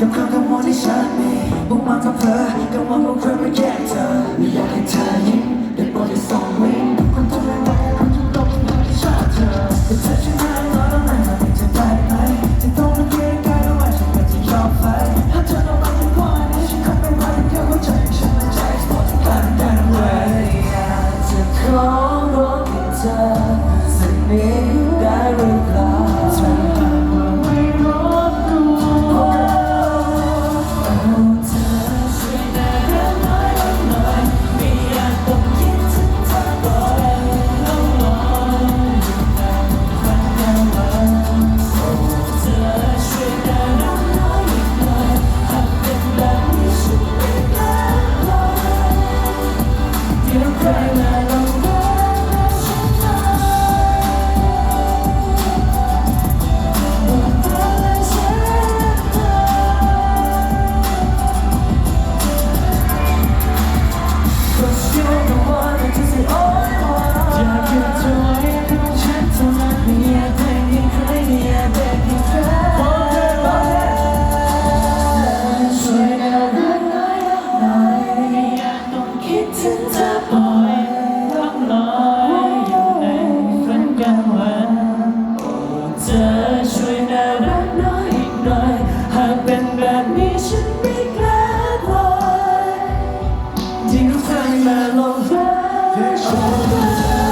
กับความกังวลที่ฉันมีมุ่งมั่นกับเธอกังวลว่าเธอไม่แยกเธอไม่อยากให้เธอยิ้มได้โปรดอย่าส่งวิ่ง ถึงเธอบ่อย